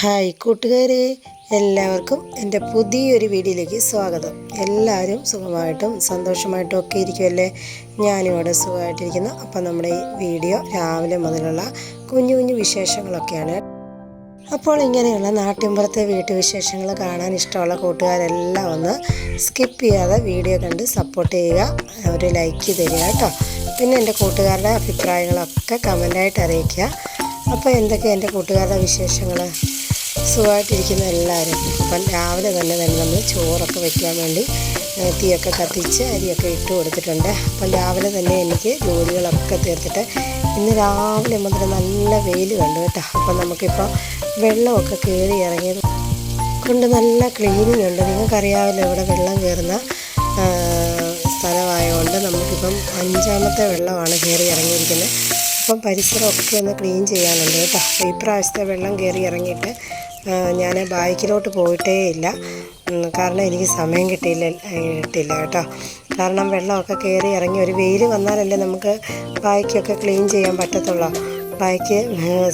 Hi കൂട്ടുകാരെ എല്ലാവർക്കും എന്റെ പുതിയൊരു വീഡിയോയിലേക്ക് സ്വാഗതം. എല്ലാവരും സുഖമായിട്ടും സന്തോഷമായിട്ടും ഒക്കെ ഇരിക്കുമല്ലേ ഞാനും ഇവിടെ സുഖമായിട്ടിരിക്കുന്നു. അപ്പം നമ്മുടെ ഈ വീഡിയോ രാവിലെ മുതലുള്ള കുഞ്ഞു കുഞ്ഞു വിശേഷങ്ങളൊക്കെയാണ്. അപ്പോൾ ഇങ്ങനെയുള്ള നാട്ടിൻപുറത്തെ വീട്ടുവിശേഷങ്ങൾ കാണാൻ ഇഷ്ടമുള്ള കൂട്ടുകാരെല്ലാം ഒന്ന് സ്കിപ്പ് ചെയ്യാതെ വീഡിയോ കണ്ട് സപ്പോർട്ട് ചെയ്യുക. ഒരു ലൈക്ക് തരിക കേട്ടോ. പിന്നെ എന്റെ കൂട്ടുകാരുടെ അഭിപ്രായങ്ങളൊക്കെ കമന്റായിട്ട് അറിയിക്കുക. അപ്പോൾ എന്തൊക്കെ എന്റെ കൂട്ടുകാരുടെ വിശേഷങ്ങൾ? സുഖമായിട്ടിരിക്കുന്ന എല്ലാവരും. അപ്പം രാവിലെ തന്നെ തന്നെ നമ്മൾ ചോറൊക്കെ വയ്ക്കാൻ വേണ്ടി തീയൊക്കെ കത്തിച്ച് അരിയൊക്കെ ഇട്ട് കൊടുത്തിട്ടുണ്ട്. അപ്പം രാവിലെ തന്നെ എനിക്ക് ജോലികളൊക്കെ തീർത്തിട്ട് ഇന്ന് രാവിലെ മുതൽ നല്ല വെയിൽ കണ്ടു കേട്ടോ. അപ്പം നമുക്കിപ്പോൾ വെള്ളമൊക്കെ കയറി ഇറങ്ങിയത് കൊണ്ട് നല്ല ക്ലീനിങ് ഉണ്ട്. നിങ്ങൾക്കറിയാമല്ലോ ഇവിടെ വെള്ളം കയറുന്ന സ്ഥലമായതുകൊണ്ട് നമുക്കിപ്പം അഞ്ചാമത്തെ വെള്ളമാണ് കയറി ഇറങ്ങിയിരിക്കുന്നത്. അപ്പം പരിസരമൊക്കെ ഒന്ന് ക്ലീൻ ചെയ്യാനുണ്ട് കേട്ടോ. ഇപ്രാവശ്യത്തെ വെള്ളം കയറി ഇറങ്ങിയിട്ട് ഞാൻ ബൈക്കിലോട്ട് പോയിട്ടേ ഇല്ല കാരണം എനിക്ക് സമയം കിട്ടിയില്ല കിട്ടില്ല കേട്ടോ. കാരണം വെള്ളമൊക്കെ കയറി ഇറങ്ങി ഒരു വെയിൽ വന്നാലല്ലേ നമുക്ക് ബൈക്കൊക്കെ ക്ലീൻ ചെയ്യാൻ പറ്റത്തുള്ളൂ. ബൈക്ക്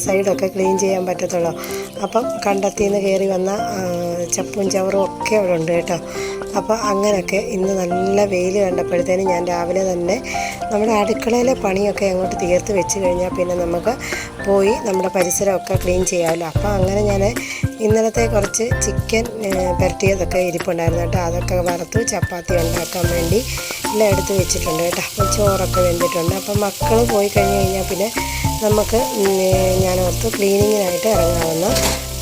സൈഡൊക്കെ ക്ലീൻ ചെയ്യാൻ പറ്റത്തുള്ളൂ. അപ്പം കണ്ടെത്തിന്ന് കയറി വന്ന ചപ്പും ചവറും ഒക്കെ അവിടെ ഉണ്ട് കേട്ടോ. അപ്പോൾ അങ്ങനെയൊക്കെ ഇന്ന് നല്ല വെയിൽ കണ്ടപ്പോഴത്തേനും ഞാൻ രാവിലെ തന്നെ നമ്മുടെ അടുക്കളയിലെ പണിയൊക്കെ അങ്ങോട്ട് തീർത്ത് വെച്ച് കഴിഞ്ഞാൽ പിന്നെ നമുക്ക് പോയി നമ്മുടെ പരിസരമൊക്കെ ക്ലീൻ ചെയ്യാമല്ലോ. അപ്പോൾ അങ്ങനെ ഞാൻ ഇന്നലത്തെ കുറച്ച് ചിക്കൻ പുരട്ടിയതൊക്കെ ഇരിപ്പുണ്ടായിരുന്നു കേട്ടോ. അതൊക്കെ വറുത്ത് ചപ്പാത്തി ഉണ്ടാക്കാൻ വേണ്ടി എല്ലാം എടുത്ത് വെച്ചിട്ടുണ്ട് കേട്ടോ. അപ്പം ചോറൊക്കെ വെന്തിട്ടുണ്ട്. അപ്പോൾ മക്കൾ പോയി കഴിഞ്ഞ് കഴിഞ്ഞാൽ പിന്നെ നമുക്ക് ഞാൻ ഓർത്ത് ക്ലീനിങ്ങിനായിട്ട് ഇറങ്ങാമെന്ന്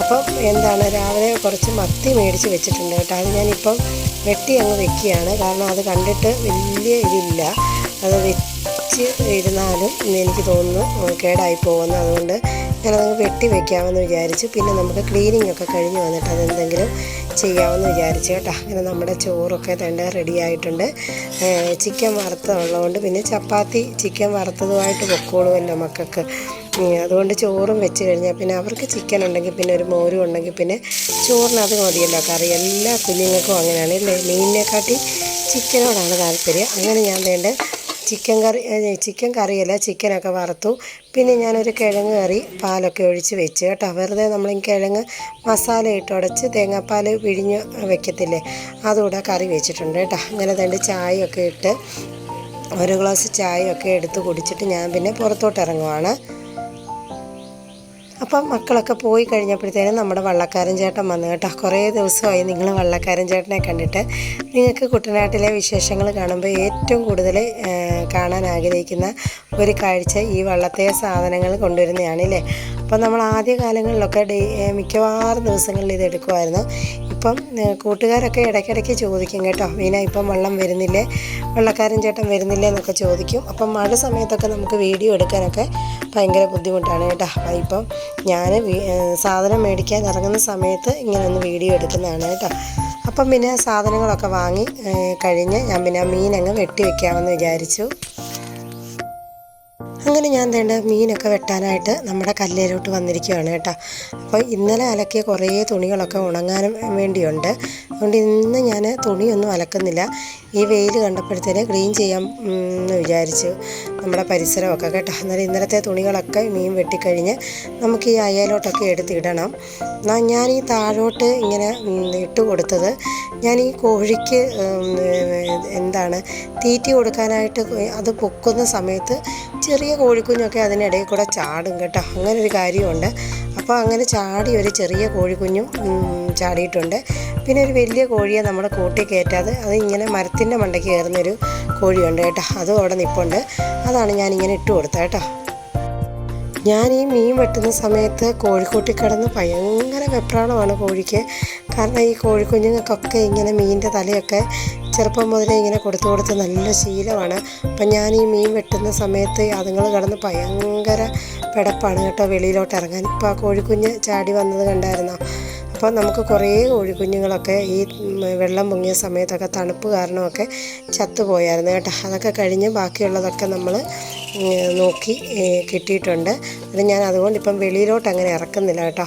അപ്പം എന്താണ് രാവിലെ കുറച്ച് മത്തി മേടിച്ച് വെച്ചിട്ടുണ്ട് കേട്ടോ. അത് ഞാനിപ്പം വെട്ടി അങ്ങ് വെക്കുകയാണ്. കാരണം അത് കണ്ടിട്ട് വലിയ ഇതില്ല. അത് വെച്ച് ഇരുന്നാലും എനിക്ക് തോന്നുന്നു കേടായി പോകുന്നു. അതുകൊണ്ട് ഞാനതങ്ങ് വെട്ടി വെക്കാമെന്ന് വിചാരിച്ചു. പിന്നെ നമുക്ക് ക്ലീനിങ് ഒക്കെ കഴിഞ്ഞ് വന്നിട്ട് അതെന്തെങ്കിലും ചെയ്യാമെന്ന് വിചാരിച്ചു കേട്ടോ. അങ്ങനെ നമ്മുടെ ചോറൊക്കെ തന്നെ റെഡിയായിട്ടുണ്ട് ചിക്കൻ വറുത്തതുള്ളതുകൊണ്ട് പിന്നെ ചപ്പാത്തി ചിക്കൻ വറുത്തതുമായിട്ട് പൊക്കോളുമല്ലോ മക്കൾക്ക്. അതുകൊണ്ട് ചോറും വെച്ച് കഴിഞ്ഞാൽ പിന്നെ അവർക്ക് ചിക്കൻ ഉണ്ടെങ്കിൽ പിന്നെ ഒരു മോരും ഉണ്ടെങ്കിൽ പിന്നെ ചോറിന് അത് മതിയല്ലോ. കറി എല്ലാ കുഞ്ഞുങ്ങൾക്കും അങ്ങനെയാണ് ഇല്ലേ മീനിനെക്കാട്ടി ചിക്കനോടാണ് താല്പര്യം. അങ്ങനെ ഞാൻ വേണ്ട ചിക്കൻ കറി ചിക്കൻ കറിയല്ല ചിക്കനൊക്കെ വറുത്തു. പിന്നെ ഞാനൊരു കിഴങ്ങ് കറി പാലൊക്കെ ഒഴിച്ച് വെച്ച് കേട്ടോ. വെറുതെ നമ്മൾ കിഴങ്ങ് മസാല ഇട്ട് ഉടച്ച് തേങ്ങാപ്പാൽ പിഴിഞ്ഞ് വെക്കത്തില്ലേ? അതുകൂടെ കറി വെച്ചിട്ടുണ്ട് കേട്ടോ. അങ്ങനെ തന്നെ ചായയൊക്കെ ഇട്ട് ഒരു ഗ്ലാസ് ചായയൊക്കെ എടുത്ത് കുടിച്ചിട്ട് ഞാൻ പിന്നെ പുറത്തോട്ട് ഇറങ്ങുവാണ്. അപ്പം മക്കളൊക്കെ പോയി കഴിഞ്ഞപ്പോഴത്തേനും നമ്മുടെ വള്ളക്കാരൻ ചേട്ടൻ വന്നു കേട്ടോ. കുറേ ദിവസമായി നിങ്ങൾ വള്ളക്കാരൻ ചേട്ടനെ കണ്ടിട്ട്. നിങ്ങൾക്ക് കുട്ടനാട്ടിലെ വിശേഷങ്ങൾ കാണുമ്പോൾ ഏറ്റവും കൂടുതൽ കാണാൻ ആഗ്രഹിക്കുന്ന ഒരു കാഴ്ച ഈ വള്ളത്തെ സാധനങ്ങൾ കൊണ്ടുവരുന്നതാണ് അല്ലേ അപ്പം നമ്മൾ ആദ്യ കാലങ്ങളിലൊക്കെ ഡേ മിക്കവാറും ദിവസങ്ങളിൽ ഇത് എടുക്കുമായിരുന്നു. ഇപ്പം കൂട്ടുകാരൊക്കെ ഇടയ്ക്കിടയ്ക്ക് ചോദിക്കും കേട്ടോ വീണ ഇപ്പം വെള്ളം വരുന്നില്ലേ? വെള്ളക്കാരൻ ചേട്ടൻ വരുന്നില്ലേ? എന്നൊക്കെ ചോദിക്കും. അപ്പം മഴ സമയത്തൊക്കെ നമുക്ക് വീഡിയോ എടുക്കാനൊക്കെ ഭയങ്കര ബുദ്ധിമുട്ടാണ് കേട്ടോ. അപ്പം ഇപ്പം ഞാൻ സാധനം മേടിക്കാൻ ഇറങ്ങുന്ന സമയത്ത് ഇങ്ങനെ ഒന്ന് വീഡിയോ എടുക്കുന്നതാണ് കേട്ടോ. അപ്പം പിന്നെ സാധനങ്ങളൊക്കെ വാങ്ങി കഴിഞ്ഞ് ഞാൻ പിന്നെ മീനങ്ങ് വെട്ടി വെക്കാമെന്ന് വിചാരിച്ചു. അങ്ങനെ ഞാൻ വേണ്ട മീനൊക്കെ വെട്ടാനായിട്ട് നമ്മുടെ കല്ലേരോട്ട് വന്നിരിക്കുകയാണ് കേട്ടോ. അപ്പോൾ ഇന്നലെ അലക്കിയ കുറേ തുണികളൊക്കെ ഉണങ്ങാനും വേണ്ടിയുണ്ട്. അതുകൊണ്ട് ഇന്ന് ഞാൻ തുണിയൊന്നും അലക്കുന്നില്ല. ഈ വെയിൽ കണ്ടപ്പോഴത്തേന് ക്ലീൻ ചെയ്യാം എന്ന് വിചാരിച്ചു നമ്മുടെ പരിസരമൊക്കെ കേട്ടോ. അന്നേരം ഇന്നലത്തെ തുണികളൊക്കെ മീൻ വെട്ടിക്കഴിഞ്ഞ് നമുക്ക് ഈ അയലോട്ടൊക്കെ എടുത്തിടണം ഞാൻ ഈ താഴോട്ട് ഇങ്ങനെ ഇട്ട് കൊടുത്തത് ഞാൻ ഈ കോഴിക്ക് എന്താണ് തീറ്റി കൊടുക്കാനായിട്ട് അത് പൊക്കുന്ന സമയത്ത് ചെറിയ കോഴിക്കുഞ്ഞൊക്കെ അതിനിടയിൽ കൂടെ ചാടും കേട്ടോ. അങ്ങനെ ഒരു കാര്യമുണ്ട്. അപ്പോൾ അങ്ങനെ ചാടി ഒരു ചെറിയ കോഴിക്കുഞ്ഞും ചാടിയിട്ടുണ്ട്. പിന്നെ ഒരു വലിയ കോഴിയെ നമ്മുടെ കൂട്ടി കയറ്റാതെ അത് ഇങ്ങനെ മരത്തിന്റെ മണ്ടയ്ക്ക് കയറുന്നൊരു കോഴിയുണ്ട് കേട്ടോ. അതും അവിടെ നിൽപ്പുണ്ട് അതാണ് ഞാനിങ്ങനെ ഇട്ട് കൊടുത്തത് കേട്ടോ. ഞാൻ ഈ മീൻ വെട്ടുന്ന സമയത്ത് കോഴിക്കൂട്ടി കിടന്ന് ഭയങ്കര വെപ്രാളമാണ് കോഴിക്ക്. കാരണം ഈ കോഴിക്കുഞ്ഞുങ്ങൾക്കൊക്കെ ഇങ്ങനെ മീനിന്റെ തലയൊക്കെ ചെറുപ്പം മുതലേ ഇങ്ങനെ കൊടുത്തു കൊടുത്ത് നല്ല ശീലമാണ്. അപ്പം ഞാൻ ഈ മീൻ വെട്ടുന്ന സമയത്ത് അതുങ്ങൾ കിടന്ന് ഭയങ്കര പിടപ്പാണ് കേട്ടോ വെളിയിലോട്ട് ഇറങ്ങാൻ. ഇപ്പോൾ ആ കോഴിക്കുഞ്ഞ് ചാടി വന്നത് കണ്ടായിരുന്നോ? അപ്പോൾ നമുക്ക് കുറേ കോഴിക്കുഞ്ഞുങ്ങളൊക്കെ ഈ വെള്ളം പൊങ്ങിയ സമയത്തൊക്കെ തണുപ്പ് കാരണമൊക്കെ ചത്തുപോയായിരുന്നു കേട്ടോ. അതൊക്കെ കഴിഞ്ഞ് ബാക്കിയുള്ളതൊക്കെ നമ്മൾ നോക്കി കിട്ടിയിട്ടുണ്ട്. അത് ഞാൻ അതുകൊണ്ട് ഇപ്പം വെളിയിലോട്ട് അങ്ങനെ ഇറക്കുന്നില്ല കേട്ടോ.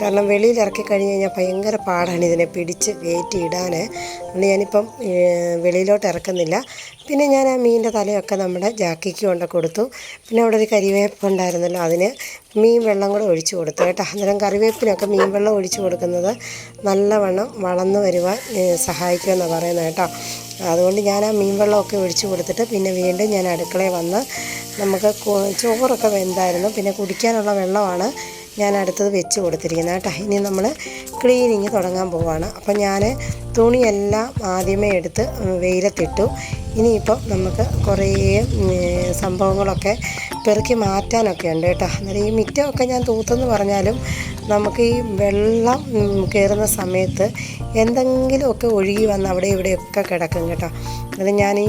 കാരണം വെളിയിൽ ഇറക്കി കഴിഞ്ഞ് കഴിഞ്ഞാൽ ഭയങ്കര പാടാണ് ഇതിനെ പിടിച്ച് കയറ്റി ഇടാൻ അതുകൊണ്ട് ഞാനിപ്പം വെളിയിലോട്ട് ഇറക്കുന്നില്ല. പിന്നെ ഞാൻ ആ മീനിന്റെ തലയൊക്കെ നമ്മുടെ ജാക്കിക്ക് കൊണ്ട് കൊടുത്തു. പിന്നെ അവിടെ ഒരു കരിവേപ്പ് ഉണ്ടായിരുന്നല്ലോ അതിന് മീൻ വെള്ളം കൂടെ ഒഴിച്ചു കൊടുത്തു കേട്ടോ. അന്നേരം കറിവേപ്പിനൊക്കെ മീൻ വെള്ളം ഒഴിച്ചു കൊടുക്കുന്നത് നല്ലവണ്ണം വളർന്നു വരുവാൻ സഹായിക്കുമെന്നാണ് പറയുന്നത് കേട്ടോ. അതുകൊണ്ട് ഞാൻ ആ മീൻ വെള്ളമൊക്കെ ഒഴിച്ചു കൊടുത്തിട്ട് പിന്നെ വീണ്ടും ഞാൻ അടുക്കളയിൽ വന്ന് നമുക്ക് ചോറൊക്കെ വെന്തായിരുന്നു. പിന്നെ കുടിക്കാനുള്ള വെള്ളമാണ് ഞാൻ അടുത്തത് വെച്ച് കൊടുത്തിരിക്കുന്നത് കേട്ടോ. ഇനി നമ്മൾ ക്ലീനിങ് തുടങ്ങാൻ പോവാണ്. അപ്പം ഞാൻ തുണിയെല്ലാം ആദ്യമേ എടുത്ത് വെയിലത്തിട്ടു. ഇനിയിപ്പം നമുക്ക് കുറേ സംഭവങ്ങളൊക്കെ പെറുക്കി മാറ്റാനൊക്കെ ഉണ്ട് കേട്ടോ. അന്നേരം ഈ മിറ്റമൊക്കെ ഞാൻ തൂത്തെന്ന് പറഞ്ഞാലും നമുക്ക് ഈ വെള്ളം കയറുന്ന സമയത്ത് എന്തെങ്കിലുമൊക്കെ ഒഴുകി വന്ന് അവിടെ ഇവിടെയൊക്കെ കിടക്കും കേട്ടോ. അത് ഞാൻ ഈ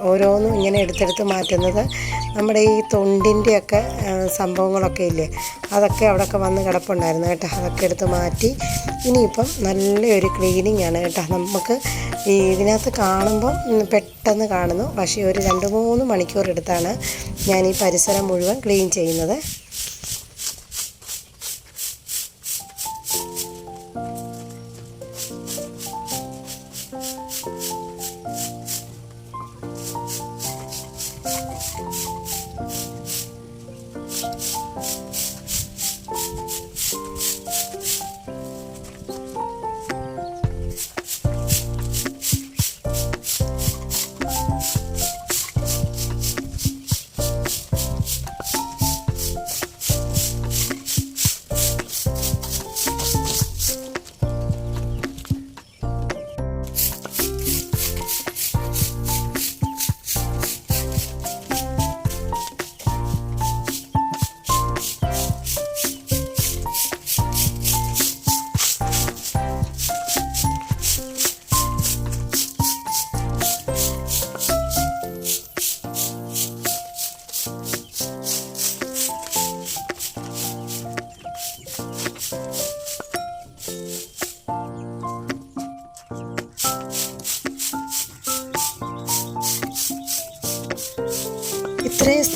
ഓരോന്നും ഇങ്ങനെ എടുത്തെടുത്ത് മാറ്റുന്നത് നമ്മുടെ ഈ തൊണ്ടിന്റെയൊക്കെ സംഭവങ്ങളൊക്കെ ഇല്ലേ? അതൊക്കെ അവിടെയൊക്കെ വന്ന് കിടപ്പുണ്ടായിരുന്നു കേട്ടോ. അതൊക്കെ എടുത്ത് മാറ്റി ഇനിയിപ്പം നല്ലൊരു ക്ലീനിങ് ആണ് കേട്ടോ. നമുക്ക് ഈ ഇതിനകത്ത് കാണുമ്പം പെട്ടെന്ന് കാണുന്നു. പക്ഷേ ഒരു രണ്ട് മൂന്ന് മണിക്കൂർ എടുത്താണ് ഞാൻ ഈ പരിസരം മുഴുവൻ ക്ലീൻ ചെയ്യുന്നത്.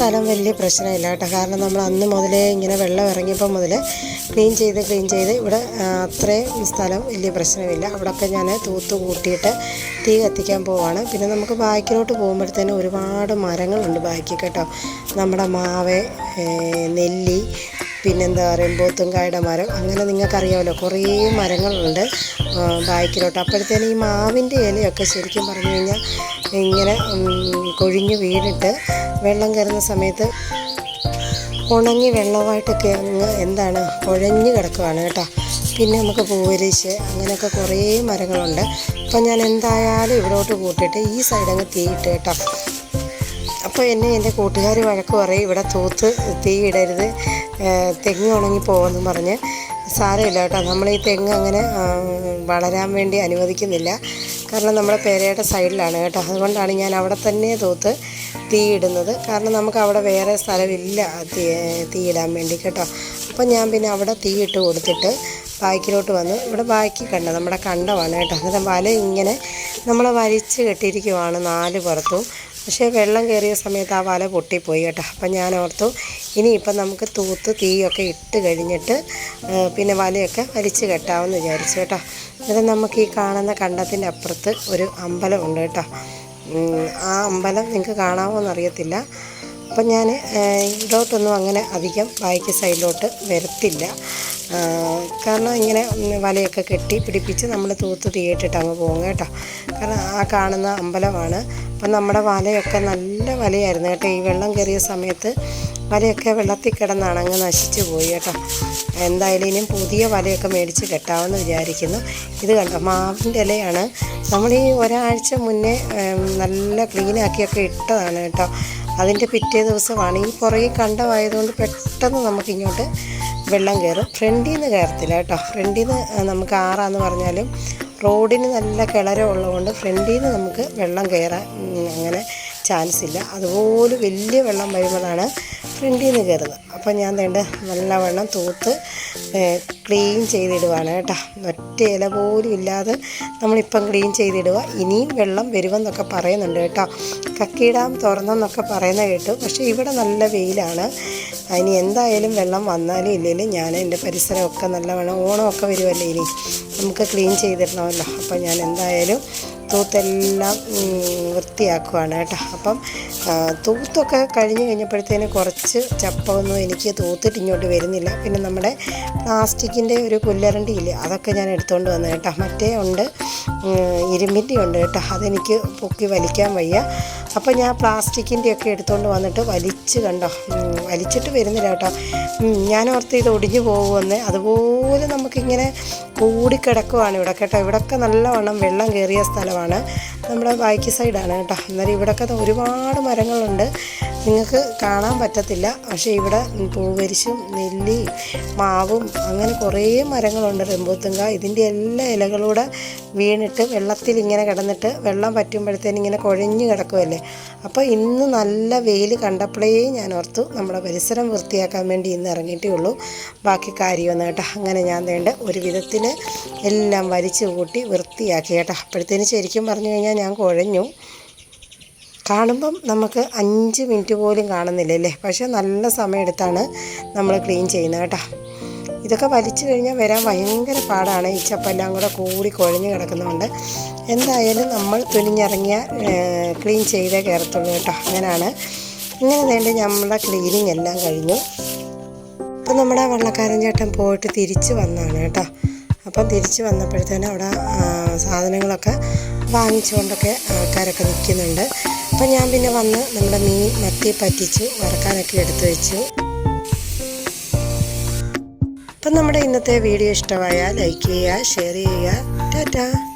സ്ഥലം വലിയ പ്രശ്നമില്ല കേട്ടോ. കാരണം നമ്മൾ അന്ന് മുതലേ ഇങ്ങനെ വെള്ളം ഇറങ്ങിയപ്പോൾ മുതൽ ക്ലീൻ ചെയ്ത് ക്ലീൻ ചെയ്ത് ഇവിടെ അത്രയും സ്ഥലം വലിയ പ്രശ്നമില്ല. അവിടെയൊക്കെ ഞാൻ തൂത്ത് കൂട്ടിയിട്ട് തീ കത്തിക്കാൻ പോവാണ്. പിന്നെ നമുക്ക് ബാക്കിലോട്ട് പോകുമ്പോഴത്തേനും ഒരുപാട് മരങ്ങളുണ്ട് ബാക്കി കേട്ടോ. നമ്മുടെ മാവ് നെല്ലി പിന്നെന്താ പറയുക പോത്തുംകായുടെ മരം. അങ്ങനെ നിങ്ങൾക്കറിയാമല്ലോ കുറേ മരങ്ങളുണ്ട് ബാക്കിലോട്ട്. അപ്പോഴത്തേന് ഈ മാവിന്റെ ഇലയൊക്കെ ശരിക്കും പറഞ്ഞു കഴിഞ്ഞാൽ ഇങ്ങനെ കൊഴിഞ്ഞ് വീണിട്ട് വെള്ളം കയറുന്ന സമയത്ത് ഉണങ്ങി വെള്ളമായിട്ടൊക്കെ അങ്ങ് എന്താണ് കുഴഞ്ഞ് കിടക്കുവാണ് കേട്ടോ. പിന്നെ നമുക്ക് പൂവരിശ് അങ്ങനെയൊക്കെ കുറേ മരങ്ങളുണ്ട്. അപ്പം ഞാൻ എന്തായാലും ഇവിടോട്ട് കൂട്ടിയിട്ട് ഈ സൈഡ് അങ്ങ് തീയിട്ട് കേട്ടോ. അപ്പോൾ എന്നെ എന്റെ കൂട്ടുകാർ വഴക്ക് പറയും ഇവിടെ തൂത്ത് തീയിടരുത് തെങ്ങ് ഉണങ്ങി പോകുമെന്ന് പറഞ്ഞ് സാരമില്ല കേട്ടോ. നമ്മൾ ഈ തെങ്ങ് അങ്ങനെ വളരാൻ വേണ്ടി അനുവദിക്കുന്നില്ല. കാരണം നമ്മുടെ പെരയുടെ സൈഡിലാണ് കേട്ടോ. അതുകൊണ്ടാണ് ഞാൻ അവിടെ തന്നെ തൂത്ത് തീയിടുന്നത് കാരണം നമുക്ക് അവിടെ വേറെ സ്ഥലമില്ല തീ തീയിടാൻ വേണ്ടി കേട്ടോ. അപ്പം ഞാൻ പിന്നെ അവിടെ തീയിട്ട് കൊടുത്തിട്ട് ബാക്കിലോട്ട് വന്ന്. ഇവിടെ ബാക്കി കണ്ട നമ്മുടെ കണ്ടമാണ് കേട്ടോ. അന്നേരം വല ഇങ്ങനെ നമ്മൾ വലിച്ച് കെട്ടിയിരിക്കുവാണ് നാല് പുറത്തും. പക്ഷേ വെള്ളം കയറിയ സമയത്ത് ആ വല പൊട്ടിപ്പോയി കേട്ടോ. അപ്പം ഞാൻ ഓർത്തു ഇനിയിപ്പം നമുക്ക് തൂത്ത് തീയൊക്കെ ഇട്ട് കഴിഞ്ഞിട്ട് പിന്നെ വലയൊക്കെ വലിച്ചു കെട്ടാമെന്ന് വിചാരിച്ചു കേട്ടോ. എന്നിട്ട് നമുക്ക് ഈ കാണുന്ന കണ്ടത്തിന്റെ അപ്പുറത്ത് ഒരു അമ്പലമുണ്ട് കേട്ടോ. ആ അമ്പലം നിങ്ങൾക്ക് കാണാമോ എന്നറിയത്തില്ല. അപ്പം ഞാൻ ഇതോട്ടൊന്നും അങ്ങനെ അധികം ബാക്ക് സൈഡിലോട്ട് വരത്തില്ല. കാരണം ഇങ്ങനെ വലയൊക്കെ കെട്ടി പിടിപ്പിച്ച് നമ്മൾ തൂത്ത് തീയിട്ടിട്ട് അങ്ങ് പോകും കേട്ടോ. കാരണം ആ കാണുന്ന അമ്പലമാണ്. അപ്പം നമ്മുടെ വലയൊക്കെ നല്ല വലയായിരുന്നു കേട്ടോ. ഈ വെള്ളം കയറിയ സമയത്ത് വലയൊക്കെ വെള്ളത്തിൽ കിടന്നാണ് അങ്ങ് നശിച്ചു പോയി കേട്ടോ. എന്തായാലും ഇനിയും പുതിയ വലയൊക്കെ മേടിച്ച് കെട്ടാമെന്ന് വിചാരിക്കുന്നു. ഇത് കണ്ടോ? മാവിന്റെ ഇലയാണ്. നമ്മൾ ഈ ഒരാഴ്ച മുന്നേ നല്ല ക്ലീനാക്കിയൊക്കെ ഇട്ടതാണ് കേട്ടോ. അതിന്റെ പിറ്റേ ദിവസമാണ്. ഈ പുറകെ കണ്ടമായതുകൊണ്ട് പെട്ടെന്ന് നമുക്കിങ്ങോട്ട് വെള്ളം കയറും. ഫ്രണ്ടിൽ നിന്ന് കയറത്തില്ല കേട്ടോ. ഫ്രണ്ടിൽ നിന്ന് നമുക്ക് ആറാന്ന് പറഞ്ഞാലും റോഡിന് നല്ല കിളരം ഉള്ളതുകൊണ്ട് ഫ്രണ്ടിൽ നിന്ന് നമുക്ക് വെള്ളം കയറാൻ അങ്ങനെ ചാൻസ് ഇല്ല. അതുപോലെ വലിയ വെള്ളം വരുമ്പോഴാണ് ഫ്രണ്ടിൽ നിന്ന് കയറുന്നത് അപ്പോൾ ഞാൻ വേണ്ട നല്ലവണ്ണം തൂത്ത് ക്ലീൻ ചെയ്തിടുവാണ് കേട്ടോ. ഒറ്റ ഇല പോലും ഇല്ലാതെ നമ്മളിപ്പം ക്ലീൻ ചെയ്തിടുക. ഇനിയും വെള്ളം വരുമെന്നൊക്കെ പറയുന്നുണ്ട് കേട്ടോ. കക്കിയിടാം തുറന്നെന്നൊക്കെ പറയുന്ന കേട്ടു. പക്ഷേ ഇവിടെ നല്ല വെയിലാണ്. ഇനി എന്തായാലും വെള്ളം വന്നാലും ഇല്ലെങ്കിലും ഞാൻ എന്റെ പരിസരമൊക്കെ നല്ലവണ്ണം ഓണമൊക്കെ വരുമല്ലേ ഇനി. നമുക്ക് ക്ലീൻ ചെയ്തിടണമല്ലോ. അപ്പോൾ ഞാൻ എന്തായാലും തൂത്തെല്ലാം വൃത്തിയാക്കുവാണ് കേട്ടോ. അപ്പം തൂത്തൊക്കെ കഴിഞ്ഞ് കഴിഞ്ഞപ്പോഴത്തേന് കുറച്ച് ചപ്പമൊന്നും എനിക്ക് തൂത്തിട്ട് ഇങ്ങോട്ട് വരുന്നില്ല. പിന്നെ നമ്മുടെ പ്ലാസ്റ്റിക്കിന്റെ ഒരു കുല്ലരണ്ടി ഇല്ലേ അതൊക്കെ ഞാൻ എടുത്തുകൊണ്ട് വന്നു കേട്ടോ. മറ്റേ ഉണ്ട് ഇരുമ്പിന്റെ ഉണ്ട് കേട്ടോ. അതെനിക്ക് പൊക്കി വലിക്കാൻ വയ്യ. അപ്പോൾ ഞാൻ പ്ലാസ്റ്റിക്കിന്റെ ഒക്കെ എടുത്തുകൊണ്ട് വന്നിട്ട് വലിച്ച് കണ്ടോ? വലിച്ചിട്ട് വരുന്നില്ല കേട്ടോ. ഞാൻ ഓർത്ത് ഇത് ഒടിഞ്ഞു പോകുമെന്ന്. അതുപോലെ നമുക്കിങ്ങനെ കൂടിക്കിടക്കുവാണ് ഇവിടെ കേട്ടോ. ഇവിടെയൊക്കെ നല്ലവണ്ണം വെള്ളം കയറിയ സ്ഥലമാണ്. നമ്മുടെ ബാക്കി സൈഡാണ് കേട്ടോ. അന്നേരം ഇവിടെയൊക്കെ ദാ ഒരുപാട് മരങ്ങളുണ്ട്. നിങ്ങൾക്ക് കാണാൻ പറ്റത്തില്ല. പക്ഷേ ഇവിടെ പൂവരിശും നെല്ലി മാവും അങ്ങനെ കുറേ മരങ്ങളുണ്ട് റെമ്പൂത്തുങ്ക ഇതിന്റെ എല്ലാ ഇലകളൂടെ വീണിട്ട് വെള്ളത്തിൽ ഇങ്ങനെ കിടന്നിട്ട് വെള്ളം പറ്റുമ്പോഴത്തേന് ഇങ്ങനെ കുഴഞ്ഞു കിടക്കുമല്ലേ അപ്പോൾ ഇന്ന് നല്ല വെയിൽ കണ്ടപ്പോഴേ ഞാൻ ഓർത്തു നമ്മുടെ പരിസരം വൃത്തിയാക്കാൻ വേണ്ടി ഇന്ന് ഇറങ്ങിയിട്ടേ ഉള്ളൂ. ബാക്കി കാര്യമൊന്നും കേട്ടോ. അങ്ങനെ ഞാൻ വേണ്ട ഒരു വിധത്തിൽ എല്ലാം വലിച്ചു കൂട്ടി വൃത്തിയാക്കി കേട്ടോ. അപ്പോഴത്തേന് ശരിക്കും പറഞ്ഞു കഴിഞ്ഞാൽ ഞാൻ കുഴഞ്ഞു. കാണുമ്പം നമുക്ക് അഞ്ച് മിനിറ്റ് പോലും കാണുന്നില്ല അല്ലേ പക്ഷേ നല്ല സമയമെടുത്താണ് നമ്മൾ ക്ലീൻ ചെയ്യുന്നത് കേട്ടോ. ഇതൊക്കെ വലിച്ചു കഴിഞ്ഞാൽ വരാൻ ഭയങ്കര പാടാണ്. ഈ ചപ്പെല്ലാം കൂടെ കൂടി കുഴഞ്ഞു കിടക്കുന്നതുകൊണ്ട് എന്തായാലും നമ്മൾ തുനിഞ്ഞിറങ്ങിയ ക്ലീൻ ചെയ്തേ കയറത്തുള്ളൂ കേട്ടോ. അങ്ങനെയാണ്. ഇങ്ങനെ വേണ്ടി നമ്മുടെ ക്ലീനിങ് എല്ലാം കഴിഞ്ഞു. അപ്പം നമ്മുടെ വള്ളക്കാരൻ ചേട്ടൻ പോയിട്ട് തിരിച്ച് വന്നാണ് കേട്ടോ. അപ്പം തിരിച്ച് വന്നപ്പോഴത്തേനും അവിടെ സാധനങ്ങളൊക്കെ വാങ്ങിച്ചുകൊണ്ടൊക്കെ ആൾക്കാരൊക്കെ നിൽക്കുന്നുണ്ട്. അപ്പം ഞാൻ പിന്നെ വന്ന് നമ്മുടെ മീൻ മത്തി പറ്റിച്ച് വറക്കാനൊക്കെ എടുത്തു വെച്ചു. അപ്പം നമ്മുടെ ഇന്നത്തെ വീഡിയോ ഇഷ്ടമായാൽ ലൈക്ക് ചെയ്യുക ഷെയർ ചെയ്യുക. ടാറ്റാ.